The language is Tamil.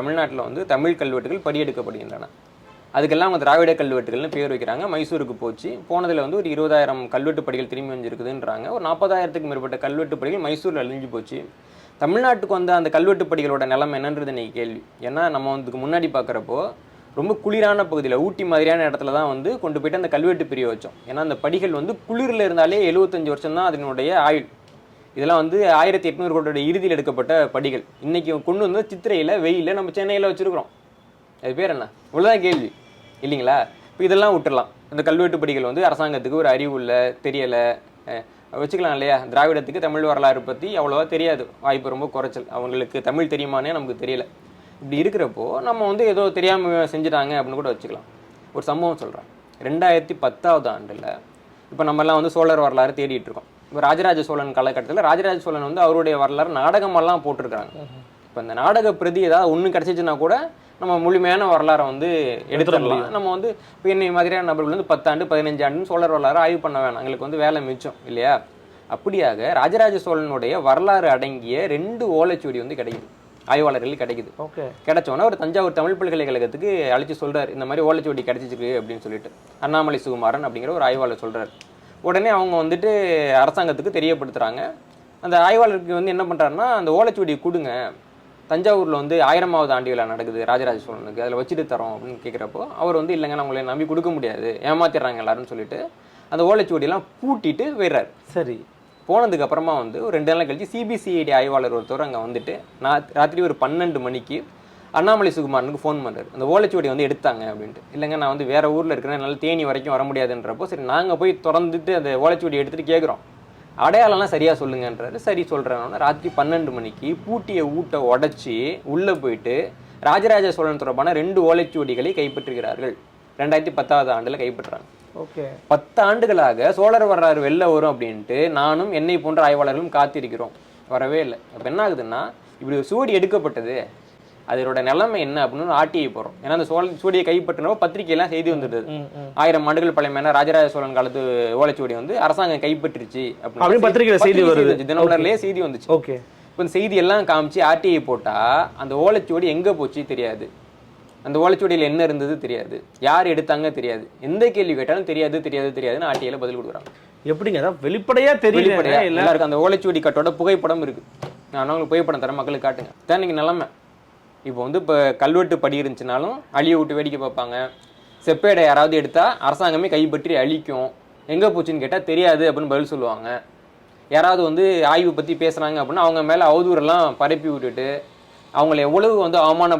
தமிழ்நாட்டில் வந்து தமிழ் கல்வெட்டுகள் படியெடுக்கப்படுகின்றன. அதுக்கெல்லாம் அவங்க திராவிட கல்வெட்டுகள்னு பேர் வைக்கிறாங்க. மைசூருக்கு போச்சு. போனதில் வந்து ஒரு இருபதாயிரம் கல்வெட்டு படிகள் திரும்பி வந்துருக்குதுன்றாங்க. ஒரு நாற்பதாயிரத்துக்கு மேற்பட்ட கல்வெட்டு படிகள் மைசூரில் அழிஞ்சு போச்சு. தமிழ்நாட்டுக்கு வந்த அந்த கல்வெட்டு படிகளோட நிலம் என்னன்றது இன்னைக்கு கேள்வி. ஏன்னா நம்ம வந்து முன்னாடி பார்க்குறப்போ ரொம்ப குளிரான பகுதியில் ஊட்டி மாதிரியான இடத்துல தான் வந்து கொண்டு போயிட்டு அந்த கல்வெட்டு பிரிய வச்சோம். ஏன்னா அந்த படிகள் வந்து குளிரில் இருந்தாலே எழுபத்தஞ்சு வருஷம் தான் அதனுடைய ஆயுள். இதெல்லாம் வந்து ஆயிரத்தி எட்நூறு கோட்டோட இறுதியில் எடுக்கப்பட்ட படிகள். இன்றைக்கி கொண்டு வந்து சித்திரையில் வெயிலில் நம்ம சென்னையில் வச்சுருக்கிறோம். அது பேர் என்ன? இவ்வளோதான் கேள்வி. இல்லைங்களா? இப்போ இதெல்லாம் விட்டுடலாம் இந்த கல்வெட்டு படிகள் வந்து அரசாங்கத்துக்கு ஒரு அறிவு இல்லை தெரியலை. வச்சுக்கலாம் இல்லையா? திராவிடத்துக்கு தமிழ் வரலாறு பற்றி அவ்வளோவா தெரியாது. வாய்ப்பு ரொம்ப குறைச்சல். அவங்களுக்கு தமிழ் தெரியுமானே நமக்கு தெரியல. இப்படி இருக்கிறப்போ நம்ம வந்து ஏதோ தெரியாமல் செஞ்சுட்டாங்க அப்படின்னு கூட வச்சுக்கலாம். ஒரு சம்பவம் சொல்கிறேன் ரெண்டாயிரத்தி பத்தாவது ஆண்டில் இப்போ நம்மலாம் வந்து சோழர் வரலாறு தேடிட்டு இருக்கோம். இப்போ ராஜராஜ சோழன் காலகட்டத்தில் ராஜராஜ சோழன் வந்து அவருடைய வரலாறு நாடகமெல்லாம் போட்டிருக்காங்க. இப்போ இந்த நாடக பிரதி ஏதாவது ஒன்று கிடச்சிச்சுன்னா கூட நம்ம முழுமையான வரலாறை வந்து எடுத்துடலாம். நம்ம வந்து இப்போ என்னை மாதிரியான நபர்கள் வந்து பத்தாண்டு பதினஞ்சு ஆண்டுன்னு சோழர் வரலாறு ஆய்வு பண்ண வேணாம். எங்களுக்கு வந்து வேலை மிச்சம் இல்லையா? அப்படியாக ராஜராஜ சோழனுடைய வரலாறு அடங்கிய ரெண்டு ஓலைச்சுவடி வந்து கிடைக்குது. ஆய்வாளர்கள் கிடைக்குது. ஓகே. கிடைச்சோன்னே ஒரு தஞ்சாவூர் தமிழ் பல்கலைக்கழகத்துக்கு அழைச்சி சொல்றாரு இந்த மாதிரி ஓலைச்சுவடி கிடைச்சிருக்கு அப்படின்னு சொல்லிட்டு. அண்ணாமலை சுகுமாரன் அப்படிங்கிற ஒரு ஆய்வாளர் சொல்றாரு. உடனே அவங்க வந்துட்டு அரசாங்கத்துக்கு தெரியப்படுத்துறாங்க. அந்த ஆய்வாளருக்கு வந்து என்ன பண்றாருன்னா அந்த ஓலைச்சுவடி கொடுங்க. தஞ்சாவூர்ல வந்து ஆயிரமாவது ஆண்டு விழா நடக்குது ராஜராஜ சோழனுக்கு. அதில் வச்சுட்டு தரோம் அப்படின்னு கேட்குறப்போ அவர் வந்து இல்லைங்க உங்களை நம்பி கொடுக்க முடியாது. ஏமாத்திடுறாங்க எல்லாருன்னு சொல்லிட்டு அந்த ஓலைச்சுவடியெல்லாம் பூட்டிட்டு போயிடுறாரு. சரி. போனதுக்கு அப்புறமா வந்து ஒரு ரெண்டு நாள் கழிச்சு சிபிசிஐடி ஆய்வாளர் ஒருத்தர் அங்கே வந்துட்டு நான் ராத்திரி ஒரு பன்னெண்டு மணிக்கு அண்ணாமலை சுகுமாரனுக்கு ஃபோன் பண்ணுறாரு அந்த ஓலைச்சுவடி வந்து எடுத்தாங்க அப்படின்ட்டு. இல்லைங்க நான் வந்து வேற ஊரில் இருக்கிறேன் என்னால் தேனி வரைக்கும் வர முடியாதுன்றப்போ சரி நாங்கள் போய் திறந்துட்டு அந்த ஓலைச்சுவடி எடுத்துட்டு கேட்குறோம் அடையாளம்லாம் சரியாக சொல்லுங்கன்றாரு. சரி சொல்கிறேன் ராத்திரி பன்னெண்டு மணிக்கு பூட்டிய ஊட்டை உடைச்சி உள்ளே போயிட்டு ராஜராஜ சோழன் தொடர்பான ரெண்டு ஓலைச்சுவடிகளை கைப்பற்றுகிறார்கள். ரெண்டாயிரத்தி பத்தாவது ஆண்டில் கைப்பற்றுறாங்க. ஓகே. பத்து ஆண்டுகளாக சோழர் வரலாறு வெளில வரும் அப்படின்ட்டு நானும் என்னை போன்ற ஆய்வாளர்களும் காத்திருக்கிறோம். வரவே இல்லை. அப்போ என்ன ஆகுதுன்னா இப்படி ஒரு சூடி எடுக்கப்பட்டது. அதோட நிலைமை என்ன அப்படின்னு ஆர்டிஐ போகிறோம் ஏன்னா அந்த சோழ சூடியை கைப்பற்றினப்போ பத்திரிகையெல்லாம் செய்தி வந்துடுது. ஆயிரம் ஆண்டுகள் பழையமான ராஜராஜ சோழன் காலத்து ஓலைச்சுவடி வந்து அரசாங்கம் கைப்பற்றிருச்சு அப்படின்னு பத்திரிக்கையில செய்தி வருது. தினமலர்லயே செய்தி வந்துச்சு. ஓகே. இப்போ இந்த செய்தி எல்லாம் காமிச்சு ஆர்டிஐ போட்டா அந்த ஓலைச்சுவடி எங்க போச்சு தெரியாது. அந்த ஓலைச்சுவடியில் என்ன இருந்தது தெரியாது. யார் எடுத்தாங்க தெரியாது. எந்த கேள்வி கேட்டாலும் தெரியாது தெரியாது தெரியாதுன்னு ஆர்டிஐல பதில் கொடுக்குறாங்க. எப்படிங்க? அதான் வெளிப்படையா தெரியல எல்லாருக்கும் அந்த ஓலைச்சுவடி கட்டோட புகைப்படம் இருக்கு. நான் உங்களுக்கு புகைப்படம் தரேன் மக்களுக்கு காட்டுங்க. தான் இன்னைக்கு நிலைமை. இப்போ வந்து இப்போ கல்வெட்டு படி இருந்துச்சுனாலும் அழிய விட்டு வேடிக்கை பார்ப்பாங்க. செப்பேடை யாராவது எடுத்தால் அரசாங்கமே கைப்பற்றி அழிக்கும். எங்கே போச்சுன்னு கேட்டால் தெரியாது அப்படின்னு பதில் சொல்லுவாங்க. யாராவது வந்து ஆய்வு பற்றி பேசுகிறாங்க அப்படின்னா அவங்க மேலே அவதூறெல்லாம் பரப்பி விட்டுட்டு அவங்களை எவ்வளவு வந்து அவமானம்